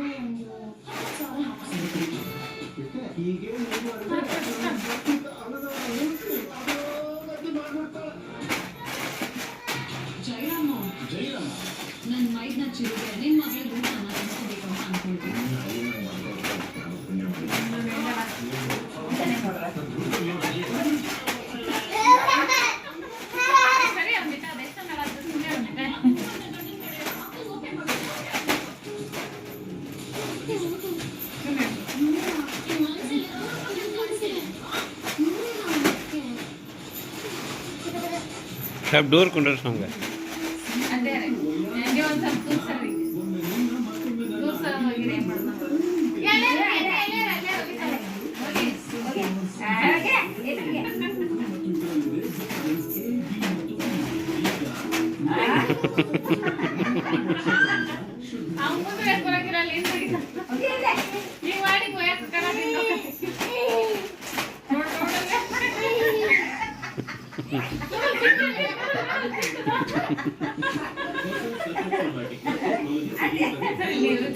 哎呦，咋了？你看，你给我弄的。ಎಲ್ಲೇ ಎಲ್ಲೇ ಹೋಗಿದ್ದಾರೆ ಹೋಗಿ. ಅವ್ನು ಮುಂದೆ ಯಾಕೆ ಬರಂಗಿರಲ್ಲ ಏನು ನೀವು ಮಾಡಿ ಕೊಯ್ಯಕ್ಕೆ ಕರಾಗಿಲ್ಲ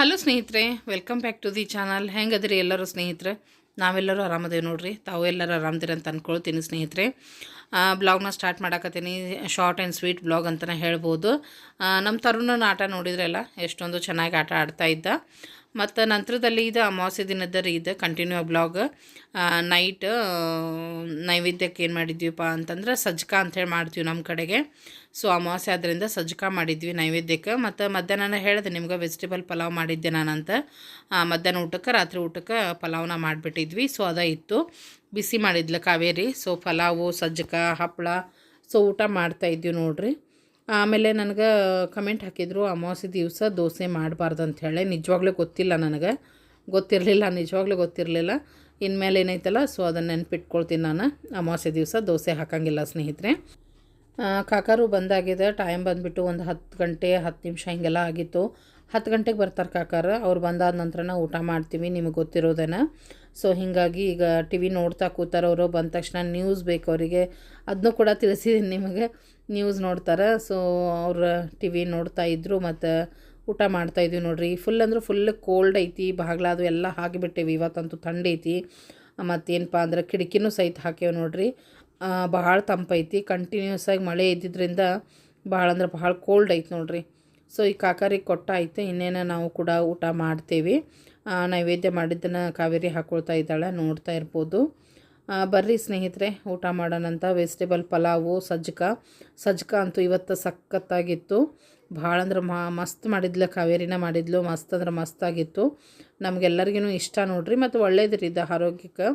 ಹಲೋ ಸ್ನೇಹಿತರೆ. Welcome back to the channel ಹೆಂಗದ್ರಿ ಎಲ್ಲರೂ ಸ್ನೇಹಿತರೆ? ನಾವೆಲ್ಲರೂ ಆರಾಮದೇವಿ ನೋಡ್ರಿ. ತಾವು ಎಲ್ಲರೂ ಆರಾಮದಿರಿ ಅಂತ ಅಂದ್ಕೊಳ್ತೀನಿ ಸ್ನೇಹಿತರೆ. ಬ್ಲಾಗ್ನ ಸ್ಟಾರ್ಟ್ ಮಾಡಾಕತ್ತೀನಿ. ಶಾರ್ಟ್ ಆ್ಯಂಡ್ ಸ್ವೀಟ್ ಬ್ಲಾಗ್ ಅಂತಲೇ ಹೇಳ್ಬೋದು. ನಮ್ಮ ತರುಣನ ಆಟ ನೋಡಿದ್ರಲ್ಲ, ಎಷ್ಟೊಂದು ಚೆನ್ನಾಗಿ ಆಟ ಆಡ್ತಾ ಇದ್ದ. ಮತ್ತು ನಂತರದಲ್ಲಿ ಇದು ಅಮಾವಾಸ್ಯ ದಿನದ ರೀ ಇದು ಕಂಟಿನ್ಯೂ ಬ್ಲಾಗ್ ನೈಟ್ ನೈವೇದ್ಯಕ್ಕೆ ಏನು ಮಾಡಿದ್ವಿಪ್ಪ ಅಂತಂದ್ರೆ ಸಜ್ಜಕ ಅಂಥೇಳಿ ಮಾಡ್ತೀವಿ ನಮ್ಮ ಕಡೆಗೆ. ಸೊ ಅಮಾವಾಸ್ಯೆ ಆದ್ದರಿಂದ ಸಜ್ಜಕ ಮಾಡಿದ್ವಿ ನೈವೇದ್ಯಕ್ಕೆ. ಮತ್ತು ಮಧ್ಯಾಹ್ನ ಹೇಳಿದೆ, ನಿಮ್ಗೆ ವೆಜಿಟೇಬಲ್ ಪಲಾವ್ ಮಾಡಿದ್ದೆ ನಾನಂತ. ಮಧ್ಯಾಹ್ನ ಊಟಕ್ಕೆ, ರಾತ್ರಿ ಊಟಕ್ಕೆ ಪಲಾವ್ನ ಮಾಡಿಬಿಟ್ಟಿದ್ವಿ. ಸೊ ಅದ ಇತ್ತು. ಬಿಸಿ ಮಾಡಿದ್ಲು ಕಾವೇರಿ. ಸೊ ಪಲಾವು ಸಜ್ಜಕ ಹಪ್ಪಳ ಸೊ ಊಟ ಮಾಡ್ತಾಯಿದ್ವಿ ನೋಡ್ರಿ. ಆಮೇಲೆ ನನಗೆ ಕಮೆಂಟ್ ಹಾಕಿದ್ರು, ಅಮಾವಾಸ್ಯೆ ದಿವಸ ದೋಸೆ ಮಾಡಬಾರ್ದು ಅಂಥೇಳಿ ನಿಜವಾಗ್ಲೂ ಗೊತ್ತಿಲ್ಲ ನನಗೆ. ಗೊತ್ತಿರಲಿಲ್ಲ, ನಿಜವಾಗ್ಲೂ ಗೊತ್ತಿರಲಿಲ್ಲ. ಇನ್ಮೇಲೆ ಏನೈತಲ್ಲ ಸೊ ಅದನ್ನು ನೆನ್ಪಿಟ್ಕೊಳ್ತೀನಿ ನಾನು. ಅಮಾವಾಸ್ಯೆ ದಿವಸ ದೋಸೆ ಹಾಕೋಂಗಿಲ್ಲ ಸ್ನೇಹಿತರೆ. ಕಾಕಾರು ಬಂದಾಗಿದೆ. ಟೈಮ್ ಬಂದುಬಿಟ್ಟು ಒಂದು ಹತ್ತು ಗಂಟೆ, ಹತ್ತು ನಿಮಿಷ ಹಿಂಗೆಲ್ಲ ಆಗಿತ್ತು. ಹತ್ತು ಗಂಟೆಗೆ ಬರ್ತಾರೆ ಕಾಕಾರ. ಅವ್ರು ಬಂದಾದ ನಂತರನ ಊಟ ಮಾಡ್ತೀವಿ, ನಿಮಗೆ ಗೊತ್ತಿರೋದೇನ. ಸೊ ಹೀಗಾಗಿ ಈಗ ಟಿ ವಿ ನೋಡ್ತಾ ಕೂತಾರವರು ಬಂದ ತಕ್ಷಣ ನ್ಯೂಸ್ ಬೇಕು ಅವರಿಗೆ. ಅದನ್ನೂ ಕೂಡ ತಿಳಿಸಿದ್ದೀನಿ ನಿಮಗೆ. ನ್ಯೂಸ್ ನೋಡ್ತಾರೆ. ಸೊ ಅವರು ಟಿ ವಿ ನೋಡ್ತಾ ಇದ್ದರು ಮತ್ತು ಊಟ ಮಾಡ್ತಾಯಿದ್ವಿ ನೋಡ್ರಿ. ಫುಲ್ ಅಂದ್ರೆ ಫುಲ್ ಕೋಲ್ಡ್ ಐತಿ ಬಾಗ್ಲಾದು ಎಲ್ಲ ಹಾಕಿಬಿಟ್ಟೇವಿ. ಇವತ್ತಂತೂ ಥಂಡಿ ಐತಿ. ಮತ್ತೇನಪ್ಪ ಅಂದ್ರೆ ಕಿಟಕಿನೂ ಸಹಿತ ಹಾಕ್ಯವ ನೋಡ್ರಿ. ಭಾಳ ತಂಪೈತಿ ಕಂಟಿನ್ಯೂಸ್ ಆಗಿ ಮಳೆ ಇದ್ದಿದ್ದರಿಂದ ಭಾಳ ಅಂದ್ರೆ ಭಾಳ ಕೋಲ್ಡ್ ಐತಿ ನೋಡ್ರಿ. ಸೊ, ಈ ಕಾಕರಿಗೆ ಕೊಟ್ಟಾಯ್ತು ಇನ್ನೇನು ನಾವು ಕೂಡ ಊಟ ಮಾಡ್ತೀವಿ. ನೈವೇದ್ಯ ಮಾಡಿದ್ದನ್ನು ಕಾವೇರಿ ಹಾಕ್ಕೊಳ್ತಾ ಇದ್ದಾಳೆ, ನೋಡ್ತಾ ಇರ್ಬೋದು. ಬರ್ರಿ ಸ್ನೇಹಿತರೆ, ಊಟ ಮಾಡೋಣಂತ ವೆಜಿಟೇಬಲ್ ಪಲಾವು ಸಜ್ಜಕ ಸಜ್ಜಕ ಅಂತೂ ಇವತ್ತು ಸಖತ್ತಾಗಿತ್ತು. ಭಾಳ ಅಂದ್ರೆ ಮಾ, ಮಸ್ತ್ ಮಾಡಿದ್ಲು, ಕಾವೇರಿನ ಮಾಡಿದ್ಲು, ಮಸ್ತ್ ಅಂದ್ರೆ ಮಸ್ತಾಗಿತ್ತು. ನಮಗೆಲ್ಲರಿಗೂ ಇಷ್ಟ ನೋಡ್ರಿ, ಮತ್ತು ಒಳ್ಳೇದ್ರಿ ಇದು ಆರೋಗ್ಯಕ್ಕೆ.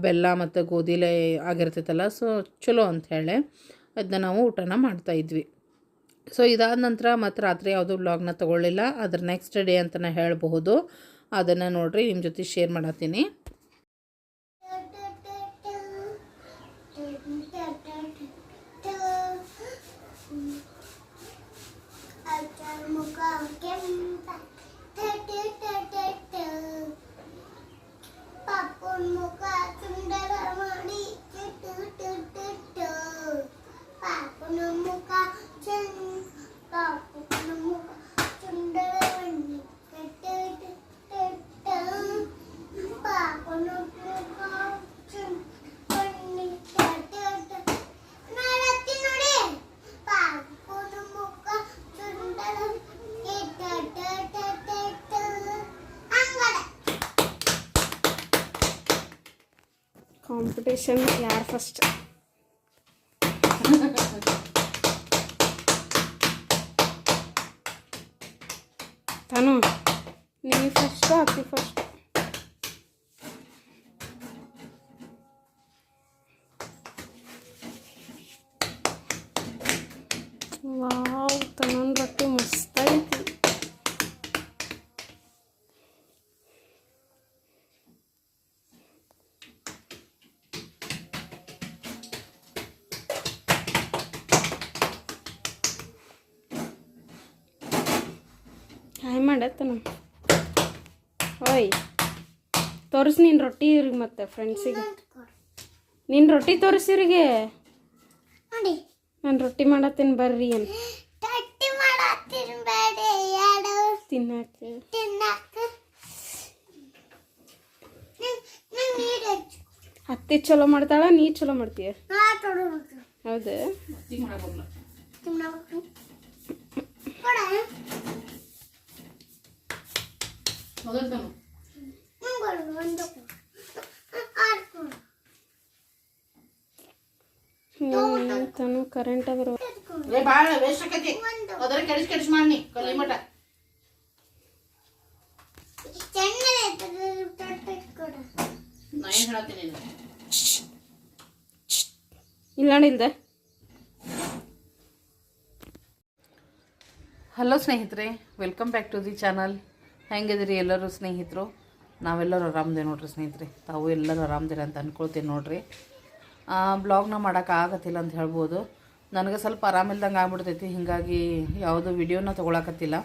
ಬೆಲ್ಲ ಮತ್ತು ಗೋಧಿಲೆ ಆಗಿರ್ತೈತಲ್ಲ, ಸೊ, ಚಲೋ ಅಂಥೇಳಿ ಅದನ್ನ ನಾವು ಊಟನ ಮಾಡ್ತಾಯಿದ್ವಿ ಸೊ ಇದಾದ ನಂತರ ಮತ್ತು ರಾತ್ರಿ ಯಾವುದೂ ಬ್ಲಾಗ್ನ ತೊಗೊಳ್ಳಿಲ್ಲ. ಅದ್ರ ನೆಕ್ಸ್ಟ್ ಡೇ ಅಂತ ಹೇಳಬಹುದು. ಅದನ್ನು ನೋಡಿರಿ ನಿಮ್ಮ ಜೊತೆ ಶೇರ್ ಮಾಡತ್ತೀನಿ. ಕಾಂಪಿಟೇಷನ್ ಯಾರು ಫಸ್ಟ್ ತಾನು ನೀ ಫಸ್ಟ್ ಅಕ್ಕಿ ಫಸ್ಟ್ ವಾವ್ ತನ್ನೊಂದು ರೊಟ್ಟಿ ಮಾಡತ್ತನ ಓಯ್ ತೋರಿಸಿ ನೀನು ರೊಟ್ಟಿ ಇವ್ರಿಗೆ ಮತ್ತೆ ಫ್ರೆಂಡ್ಸಿಗೆ ನಿನ್ನ ರೊಟ್ಟಿ ತೋರಿಸಿ ಇವ್ರಿಗೆ. ನಾನು ರೊಟ್ಟಿ ಮಾಡತ್ತೇನೆ ಬರ್ರಿ ಏನು ಅತ್ತಿ ಚಲೋ ಮಾಡ್ತಾಳ ನೀ ಚಲೋ ಮಾಡ್ತೀಯ? ಹೌದು. ಕೊಡು ತನು ಕರೆಂಟ್ ಅದ್ರ ಏ ಭಾಳ ವೇಸ್ಟ್ ಆಕೈತಿ. ಅದರ ಕೆಡಿಸ್ ಕೆಡಿಸ್ ಮಾಡಿ ಕಲಿ ಮಟ ಇಲ್ಲ ಇಲ್ದ. ಹಲೋ ಸ್ನೇಹಿತರೆ welcome back to the channel ಹೆಂಗಿದಿರಿ ಎಲ್ಲರೂ ಸ್ನೇಹಿತರು? ನಾವೆಲ್ಲರೂ ಆರಾಮದೇವಿ ನೋಡ್ರಿ ಸ್ನೇಹಿತರೆ. ತಾವು ಎಲ್ಲರೂ ಆರಾಮದಿರ ಅಂತ ಅಂದ್ಕೊಳ್ತೀನಿ ನೋಡ್ರಿ. ಬ್ಲಾಗ್ನ ಮಾಡೋಕ್ಕಾಗತ್ತಿಲ್ಲ ಅಂತ ಹೇಳ್ಬೋದು. ನನಗೆ ಸ್ವಲ್ಪ ಆರಾಮಿಲ್ದಂಗೆ ಆಗ್ಬಿಡ್ತೈತಿ. ಹೀಗಾಗಿ ಯಾವುದೂ ವಿಡಿಯೋನ ತೊಗೊಳಕತ್ತಿಲ್ಲ.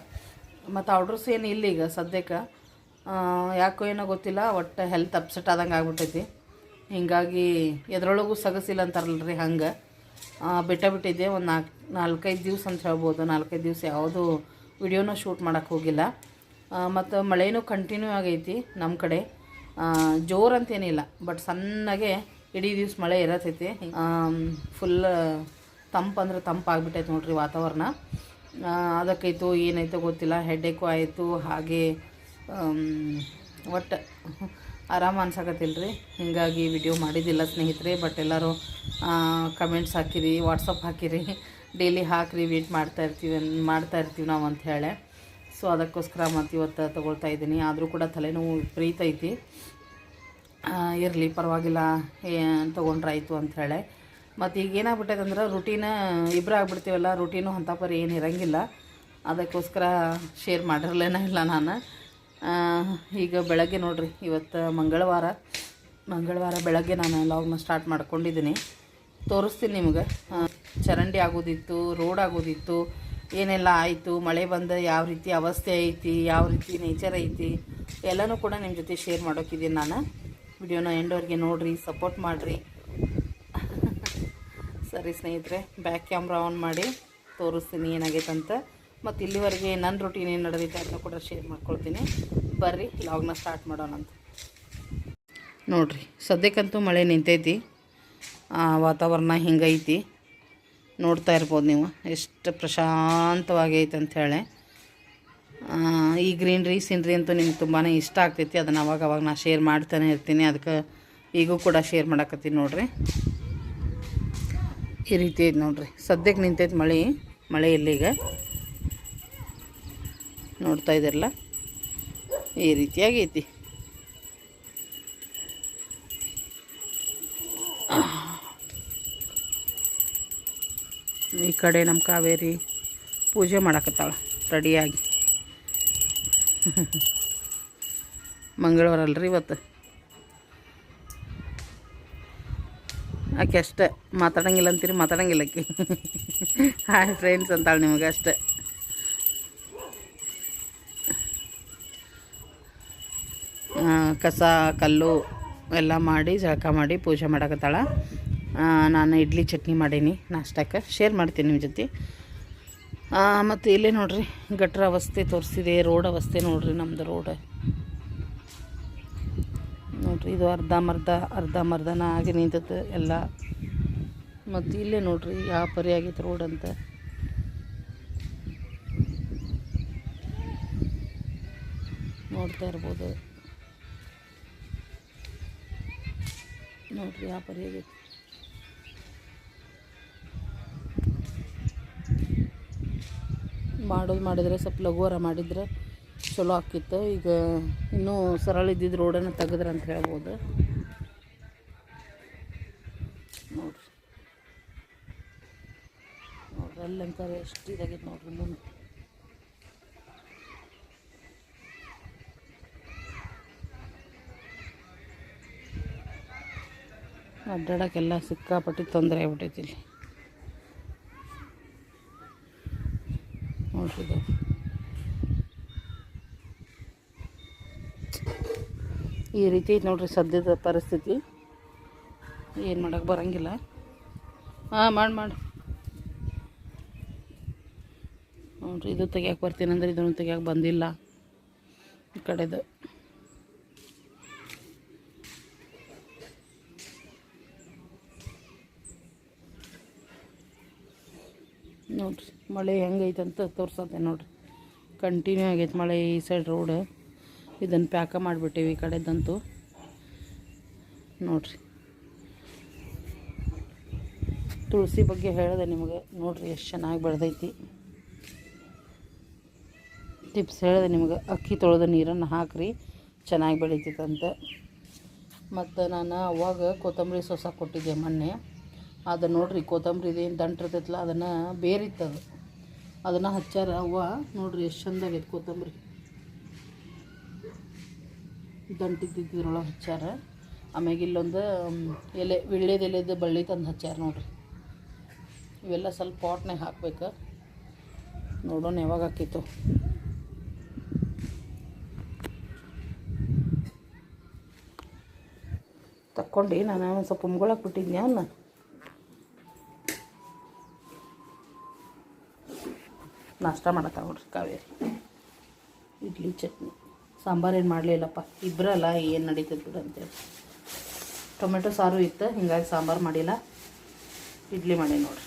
ಮತ್ತು ಆರ್ಡ್ರಸ್ ಏನು ಇಲ್ಲ ಈಗ ಸದ್ಯಕ್ಕೆ. ಯಾಕೋ ಏನೋ ಗೊತ್ತಿಲ್ಲ, ಒಟ್ಟು ಹೆಲ್ತ್ ಅಪ್ಸೆಟ್ ಆದಂಗೆ ಆಗ್ಬಿಟ್ಟೈತಿ. ಹೀಗಾಗಿ ಎದ್ರೊಳಗೂ ಸಗಸಿಲ್ಲ ರೀ ಹಂಗೆ. ಬಿಟ್ಟ ಬಿಟ್ಟಿದ್ದೆ. ಒಂದು ನಾಲ್ಕು, ನಾಲ್ಕೈದು ದಿವ್ಸ ಅಂತ ಹೇಳ್ಬೋದು. ನಾಲ್ಕೈದು ದಿವಸ ಯಾವುದು ವಿಡಿಯೋನ ಶೂಟ್ ಮಾಡೋಕ್ಕೆ ಹೋಗಿಲ್ಲ. ಮತ್ತು ಮಳೆನೂ ಕಂಟಿನ್ಯೂ ಆಗೈತಿ ನಮ್ಮ ಕಡೆ. ಜೋರು ಅಂತೇನಿಲ್ಲ ಬಟ್ ಸಣ್ಣಗೆ ಇಡೀ ದಿವ್ಸ ಮಳೆ ಇರತೈತಿ. ಫುಲ್ ತಂಪು ಅಂದ್ರೆ ತಂಪು ಆಗ್ಬಿಟ್ಟೈತೆ ನೋಡ್ರಿ ವಾತಾವರಣ. ಅದಕ್ಕೈತು ಏನಾಯ್ತೋ ಗೊತ್ತಿಲ್ಲ ಹೆಡ್ಡೇಕು ಆಯಿತು, ಹಾಗೆ ಒಟ್ಟು ಆರಾಮ ಅನ್ಸಕತ್ತಿಲ್ಲ ರೀ ಹೀಗಾಗಿ ವಿಡಿಯೋ ಮಾಡಿದ್ದಿಲ್ಲ ಸ್ನೇಹಿತರೆ ಬಟ್ ಎಲ್ಲರೂ ಕಮೆಂಟ್ಸ್ ಹಾಕಿರಿ ವಾಟ್ಸಪ್ ಹಾಕಿರಿ. ಡೈಲಿ ಹಾಕಿರಿ ವೇಟ್ ಮಾಡ್ತಾ ಇರ್ತೀವಿ ಅನ್- ಮಾಡ್ತಾ ಇರ್ತೀವಿ ನಾವು ಅಂತ ಹೇಳಿ. ಸೊ ಅದಕ್ಕೋಸ್ಕರ ಮತ್ತು ಇವತ್ತು ತೊಗೊಳ್ತಾ ಇದ್ದೀನಿ. ಆದರೂ ಕೂಡ ತಲೆನೋವು ವಿಪರೀತ ಐತಿ. ಇರಲಿ, ಪರವಾಗಿಲ್ಲ ತೊಗೊಂಡ್ರಾಯ್ತು ಅಂಥೇಳಿ ಮತ್ತು ಈಗ ಏನಾಗ್ಬಿಟ್ಟೈತೆ ಅಂದ್ರೆ ರುಟೀನ ಇಬ್ಬರು ಆಗ್ಬಿಡ್ತೀವಲ್ಲ ರುಟೀನು ಅಂಥ ಪರಿ ಏನು ಇರಂಗಿಲ್ಲ. ಅದಕ್ಕೋಸ್ಕರ ಶೇರ್ ಮಾಡಿರಲೇನ ಇಲ್ಲ ನಾನು. ಈಗ ಬೆಳಗ್ಗೆ ನೋಡ್ರಿ, ಇವತ್ತು ಮಂಗಳವಾರ. ಮಂಗಳವಾರ ಬೆಳಗ್ಗೆ ನಾನು ಲಾಗ್ನ ಸ್ಟಾರ್ಟ್ ಮಾಡ್ಕೊಂಡಿದ್ದೀನಿ. ತೋರಿಸ್ತೀನಿ ನಿಮ್ಗೆ. ಚರಂಡಿ ಆಗೋದಿತ್ತು ರೋಡ್ ಆಗೋದಿತ್ತು ಏನೆಲ್ಲ ಆಯಿತು, ಮಳೆ ಬಂದ ಯಾವ ರೀತಿ ಅವಸ್ಥೆ ಐತಿ, ಯಾವ ರೀತಿ ನೇಚರ್ ಐತಿ, ಎಲ್ಲನೂ ಕೂಡ ನಿಮ್ಮ ಜೊತೆ ಶೇರ್ ಮಾಡೋಕ್ಕಿದ್ದೀನಿ ನಾನು. ವಿಡಿಯೋನ ಎಂಡೋರಿಗೆ ನೋಡಿರಿ ಸಪೋರ್ಟ್ ಮಾಡಿರಿ. ಸರಿ ಸ್ನೇಹಿತರೆ ಬ್ಯಾಕ್ ಕ್ಯಾಮ್ರಾ ಆನ್ ಮಾಡಿ ತೋರಿಸ್ತೀನಿ ಏನಾಗೈತಂತ ಮತ್ತು ಇಲ್ಲಿವರೆಗೆ ನನ್ನ ರೊಟೀನ್ ಏನು ನಡೆದೈತೆ ಅದನ್ನ ಕೂಡ ಶೇರ್ ಮಾಡ್ಕೊಳ್ತೀನಿ. ಬರ್ರಿ ಲಾಗ್ನ ಸ್ಟಾರ್ಟ್ ಮಾಡೋಣ ನೋಡ್ರಿ, ಸದ್ಯಕ್ಕಂತೂ ಮಳೆ ನಿಂತೈತಿ. ವಾತಾವರಣ ಹಿಂಗೈತಿ. ನೋಡ್ತಾ ಇರ್ಬೋದು ನೀವು. ಎಷ್ಟು ಪ್ರಶಾಂತವಾಗಿ ಐತೆ ಅಂಥೇಳಿ ಈ ಗ್ರೀನ್ರಿ, ಸೀನ್ರಿ ಅಂತೂ ನಿಮ್ಗೆ ತುಂಬಾ ಇಷ್ಟ ಆಗ್ತೈತಿ. ಅದನ್ನು ಅವಾಗ ಅವಾಗ ನಾ ಶೇರ್ ಮಾಡ್ತಾನೆ ಇರ್ತೀನಿ. ಅದಕ್ಕೆ ಈಗೂ ಕೂಡ ಶೇರ್ ಮಾಡಕತ್ತೀನಿ ನೋಡಿರಿ. ಈ ರೀತಿ ಐತೆ ನೋಡಿರಿ. ಸದ್ಯಕ್ಕೆ ನಿಂತೈತೆ ಮಳೆ ಮಳೆ ಇಲ್ಲೀಗ. ನೋಡ್ತಾ ಇದ್ದೀರಲ್ಲ? ಈ ರೀತಿಯಾಗಿ ಐತಿ. ಈ ಕಡೆ ನಮ್ಮ ಕಾವೇರಿ ಪೂಜೆ ಮಾಡಕತ್ತಾಳೆ ರೆಡಿಯಾಗಿ. ಮಂಗಳವಾರ ಅಲ್ರಿ ಇವತ್ತು. ಆಕೆ ಅಷ್ಟೆ ಮಾತಾಡಂಗಿಲ್ಲ ಅಂತೀರಿ, ಮಾತಾಡಂಗಿಲ್ಲ ಆಕೆ. ಹಾಯ್ ಫ್ರೆಂಡ್ಸ್ ಅಂತಾಳೆ ನಿಮಗೆ ಅಷ್ಟೆ. ಕಸ, ಕಲ್ಲು ಎಲ್ಲ ಮಾಡಿ, ಜಳಕ ಮಾಡಿ ಪೂಜೆ ಮಾಡಕತ್ತಾಳ. ನಾನು ಇಡ್ಲಿ ಚಟ್ನಿ ಮಾಡೀನಿ, ನಾಷ್ಟಕ್ಕೆ. ಶೇರ್ ಮಾಡ್ತೀನಿ ನಿಮ್ಮ ಜೊತೆ. ಮತ್ತು ಇಲ್ಲೇ ನೋಡ್ರಿ, ಗಟ್ರ ಅವಸ್ಥೆ ತೋರಿಸಿದೆ, ರೋಡ್ ಅವಸ್ಥೆ ನೋಡ್ರಿ ನಮ್ಮದು ರೋಡ್. ನೋಡ್ರಿ, ಇದು ಅರ್ಧ ಮರ್ಧ, ಅರ್ಧ ಮರ್ಧನ ಆಗಿ ನಿಂತದ್ದು ಎಲ್ಲ. ಮತ್ತು ಇಲ್ಲೇ ನೋಡ್ರಿ, ಯಾವ ಪರಿ ಆಗೈತೆ ರೋಡ್ ಅಂತ. ನೋಡ್ತಾ ಇರ್ಬೋದು. ನೋಡ್ರಿ, ಯಾವ ಪರಿ ಆಗೈತೆ. ಮಾಡೋದು ಮಾಡಿದರೆ ಸ್ವಲ್ಪ ಲಘುವರ ಮಾಡಿದ್ರೆ ಚಲೋ ಆಕಿತ್ತು. ಈಗ ಇನ್ನೂ ಸರಳ ಇದ್ದಿದ್ದು ರೋಡನ್ನು ತೆಗೆದ್ರೆ ಅಂತ ಹೇಳ್ಬೋದು. ನೋಡ್ರಿ. ನೋಡ್ರಿ ಅಲ್ಲಂಕಾರ ಎಷ್ಟು ಇದಾಗೈತೆ ನೋಡ್ರಿ ಮುಂದೆ. ಅಡ್ಡಾಡೋಕ್ಕೆಲ್ಲ ಸಿಕ್ಕಾಪಟ್ಟಿ ತೊಂದರೆ ಆಗ್ಬಿಟ್ಟೈತಿ ಇಲ್ಲಿ ನೋಡ್ರಿ ಇದು ಈ ರೀತಿ ಐತೆ ನೋಡ್ರಿ ಸದ್ಯದ ಪರಿಸ್ಥಿತಿ. ಏನು ಮಾಡೋಕೆ ಬರಂಗಿಲ್ಲ. ಹಾಂ, ಮಾಡಿ ಮಾಡಿ. ನೋಡ್ರಿ, ಇದು ತೆಗಿಯಕ್ಕೆ ಬರ್ತೀನಿ ಅಂದ್ರೆ ಇದನ್ನು ತೆಗಿಯಕ್ಕೆ ಬಂದಿಲ್ಲ. ಈ ಕಡೆದು. ನೋಡ್ರಿ, ಮಳೆ ಹೆಂಗೈತೆ ಅಂತ ತೋರ್ಸತ್ತೆ ನೋಡ್ರಿ. ಕಂಟಿನ್ಯೂ ಆಗೈತೆ ಮಳೆ ಈ ಸೈಡ್ ರೋಡ್ ಇದನ್ನು ಪ್ಯಾಕ ಮಾಡಿಬಿಟ್ಟಿವಿ ಈ ಕಡೆದಂತೂ. ನೋಡ್ರಿ. ತುಳಸಿ ಬಗ್ಗೆ ಹೇಳಿದೆ ನಿಮಗೆ. ನೋಡ್ರಿ ಎಷ್ಟು ಚೆನ್ನಾಗಿ ಬೆಳೆದೈತಿ. ಟಿಪ್ಸ್ ಹೇಳಿದೆ ನಿಮಗೆ. ಅಕ್ಕಿ ತೊಳೆದ ನೀರನ್ನು ಹಾಕ್ರಿ. ಚೆನ್ನಾಗಿ ಬೆಳೀತಿತ್ತಂತೆ ಮತ್ತು ನಾನು ಅವಾಗ ಕೊತ್ತಂಬರಿ ಸೊಸ ಕೊಟ್ಟಿದ್ದೆ ಮೊನ್ನೆ. ಅದು ನೋಡ್ರಿ ಕೊತ್ತಂಬರಿ ಇದೇನು ದಂಟಿರ್ತೈತಲ್ಲ ಅದನ್ನು ಬೇರಿತ್ತದು. ಅದನ್ನು ಹಚ್ಚಾರ ಅವ್ವ, ನೋಡ್ರಿ ಎಷ್ಟು ಚಂದ ಆಗೈತೆ ಕೊತ್ತಂಬರಿ. ದಂಟಿದ್ದಿದ್ರೊಳಗೆ ಹಚ್ಚಾರ ಆಮ್ಯಾಗ ಇಲ್ಲೊಂದು ಎಲೆ ವಿಳ್ಳೆದೆಲೆದು ಬಳ್ಳಿ ತಂದು ಹಚ್ಚಾರ ನೋಡ್ರಿ. ಇವೆಲ್ಲ ಸ್ವಲ್ಪ ಪಾಟ್ನಾಗ ಹಾಕ್ಬೇಕು. ನೋಡೋಣ ಯಾವಾಗ ಹಾಕಿತ್ತು ತಕ್ಕೊಂಡು, ನಾನು ಒಂದು ಸ್ವಲ್ಪ ಉಮ್ಗೊಳಕ್ಕೆ ಬಿಟ್ಟಿದ್ನಿ ಅವನ್ನ ನಾಷ್ಟ ಮಾಡತ್ತ ನೋಡ್ರಿ ಕಾವೇರಿ. ಇಡ್ಲಿ ಚಟ್ನಿ. ಸಾಂಬಾರು ಏನು ಮಾಡಲಿಲ್ಲಪ್ಪ. ಇಬ್ಬರಲ್ಲ ಏನು ನಡೀತದೆ ಬಿಡು ಅಂತೇಳಿ. ಟೊಮೆಟೊ ಸಾರು ಇತ್ತು, ಹಿಂಗಾಗಿ ಸಾಂಬಾರು ಮಾಡಿಲ್ಲ. ಇಡ್ಲಿ ಮಾಡಿ ನೋಡ್ರಿ.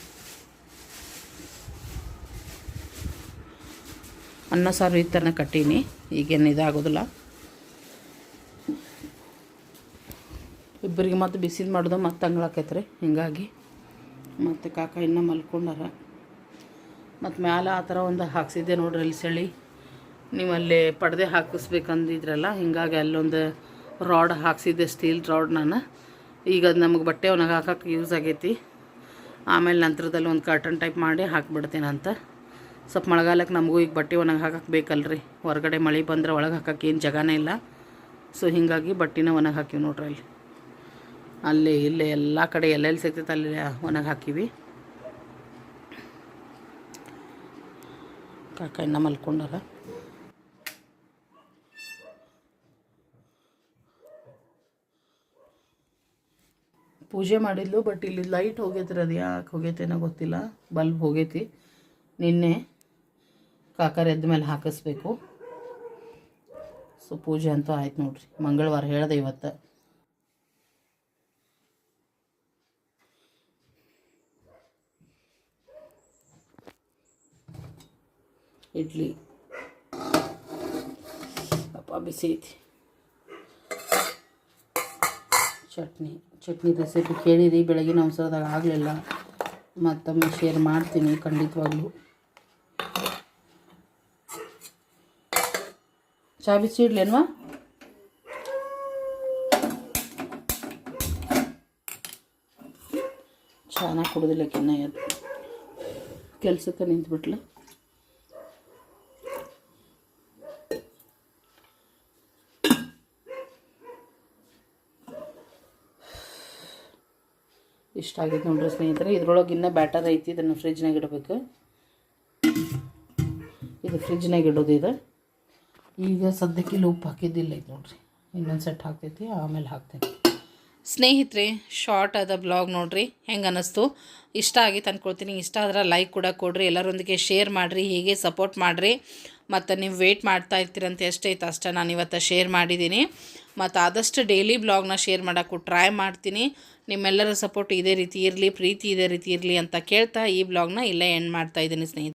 ಅನ್ನ ಸಾರು ಇತ್ತನ ಕಟ್ಟೀನಿ, ಈಗೇನು ಇದಾಗೋದಿಲ್ಲ. ಇಬ್ಬರಿಗೆ ಮತ್ತೆ ಬಿಸಿದು ಮಾಡೋದು ಮತ್ತೆ ರೀ ಹಿಂಗಾಗಿ ಮತ್ತು ಕಾಕ ಇನ್ನೂ ಮಲ್ಕೊಂಡಾರ. ಮತ್ತು ಮ್ಯಾಲೆ ಆ ಥರ ಒಂದು ಹಾಕ್ಸಿದ್ದೆ ನೋಡ್ರಿ, ಅಲ್ಲಿ ಚಳಿ ನೀವು ಅಲ್ಲಿ ಹಾಕಿಸ್ಬೇಕಂದಿದ್ರಲ್ಲ, ಹಿಂಗಾಗಿ ಅಲ್ಲೊಂದು ರಾಡ್ ಹಾಕ್ಸಿದ್ದೆ ಸ್ಟೀಲ್ ರಾಡ್ ನಾನು. ಈಗ ಅದು ನಮಗೆ ಬಟ್ಟೆ ಒಣಗಿ ಹಾಕಕ್ಕೆ ಯೂಸ್ ಆಗೈತಿ. ಆಮೇಲೆ ನಂತರದಲ್ಲಿ ಒಂದು ಕರ್ಟನ್ ಟೈಪ್ ಮಾಡಿ ಹಾಕ್ಬಿಡ್ತೀನಿ ಅಂತ. ಸ್ವಲ್ಪ ಮಳೆಗಾಲಕ್ಕೆ ನಮಗೂ ಈಗ ಬಟ್ಟೆ ಒಣಗಿ ಹಾಕಕ್ಕೆ ಬೇಕಲ್ರಿ. ಹೊರಗಡೆ ಮಳೆ ಬಂದ್ರೆ ಒಳಗೆ ಹಾಕಕ್ಕೆ ಏನು ಜಾಗನೇ ಇಲ್ಲ. ಸೊ ಹೀಗಾಗಿ ಬಟ್ಟೆನ ಒಣಗಿ ಹಾಕಿವಿ ನೋಡ್ರಿ ಅಲ್ಲಿ. ಅಲ್ಲಿ, ಇಲ್ಲೇ ಎಲ್ಲ ಕಡೆ ಎಲ್ಲೆಲ್ಲಿ ಸಿಗ್ತೈತೆ ಅಲ್ಲಿ ಒಣಗಿ ಹಾಕಿವಿ. ಕಾಕಾಯನ್ನ ಮಲ್ಕೊಂಡಾರ? ಪೂಜೆ ಮಾಡಿದ್ಲು ಬಟ್ ಇಲ್ಲಿ ಲೈಟ್ ಹೋಗೈತ್ರಿ, ಅದು ಯಾಕೆ ಹೋಗೈತೇನೋ ಗೊತ್ತಿಲ್ಲ. ಬಲ್ಬ್ ಹೋಗೈತಿ. ನಿನ್ನೆ ಕಾಕರ ಎದ್ದ ಮೇಲೆ ಹಾಕಿಸ್ಬೇಕು. ಸೊ ಪೂಜೆ ಅಂತೂ ಆಯ್ತು ನೋಡ್ರಿ. ಮಂಗಳವಾರ ಹೇಳ್ದೆ ಇವತ್ತು. ಇಡ್ಲಿ. ಅಪ್ಪ, ಬಿಸಿ ಐತಿ. ಚಟ್ನಿ ಚಟ್ನಿ ರೆಸಿಪಿ ಕೇಳಿರಿ, ಬೆಳಗಿನ ಅವಸರದಾಗ ಆಗಲಿಲ್ಲ. ಮತ್ತೊಮ್ಮೆ ಶೇರ್ ಮಾಡ್ತೀನಿ ಖಂಡಿತವಾಗ್ಲೂ. ಚಾ ಬಿಸಿ ಇಡ್ಲೇನ್ವಾ ಚೆನ್ನಾಗಿ ಕುಡಿದಿಲ್ಲ ಕೆನ್ನ ಕೆಲ್ಸಕ್ಕೆ ನಿಂತ್ಬಿಟ್ಲು. ಇಷ್ಟ ಆಗೈತೆ ನೋಡ್ರಿ ಸ್ನೇಹಿತರೆ. ಇದ್ರೊಳಗೆ ಇನ್ನೂ ಬ್ಯಾಟರ್ ಐತಿ, ಇದನ್ನು ಫ್ರಿಜ್ನಾಗ ಇಡಬೇಕು. ಇದು ಫ್ರಿಜ್ನಾಗ ಇಡೋದು ಇದು. ಈಗ ಸದ್ಯಕ್ಕೆ ಇಲ್ಲಿ ಉಪ್ಪು ಹಾಕಿದ್ದಿಲ್ಲ ಐತೆ ನೋಡ್ರಿ. ಇನ್ನೊಂದು ಸೆಟ್ ಹಾಕ್ತೈತಿ, ಆಮೇಲೆ ಹಾಕ್ತೈತಿ ಸ್ನೇಹಿತರೆ ಶಾರ್ಟ್ ಆದ ಬ್ಲಾಗ್ ನೋಡ್ರಿ, ಹೆಂಗೆ ಅನ್ನಿಸ್ತು ಇಷ್ಟ ಆಗಿತ್ತು ಅಂದ್ಕೊಳ್ತೀನಿ ಇಷ್ಟ ಆದ್ರೆ ಲೈಕ್ ಕೂಡ ಕೊಡ್ರಿ, ಎಲ್ಲರೊಂದಿಗೆ ಶೇರ್ ಮಾಡಿರಿ, ಹೀಗೆ ಸಪೋರ್ಟ್ ಮಾಡಿರಿ. ಮತ್ತು ನೀವು ವೆಯ್ಟ್ ಮಾಡ್ತಾ ಇರ್ತೀರಂತ ಎಷ್ಟೈತೆ ಅಷ್ಟೇ. ನಾನು ಇವತ್ತು ಶೇರ್ ಮಾಡಿದ್ದೀನಿ. ಮತ್ತು ಆದಷ್ಟು ಡೈಲಿ ಬ್ಲಾಗ್ನ ಶೇರ್ ಮಾಡೋಕ್ಕೂ ಟ್ರೈ ಮಾಡ್ತೀನಿ. ನಿಮ್ಮೆಲ್ಲರ ಸಪೋರ್ಟ್ ಇದೇ ರೀತಿ ಇರಲಿ, ಪ್ರೀತಿ ಇದೇ ರೀತಿ ಇರಲಿ ಅಂತ ಕೇಳ್ತಾ ಈ ಬ್ಲಾಗ್ನ ಇಲ್ಲೇ ಎಂಡ್ ಮಾಡ್ತಾ ಇದ್ದೀನಿ ಸ್ನೇಹಿತರೆ.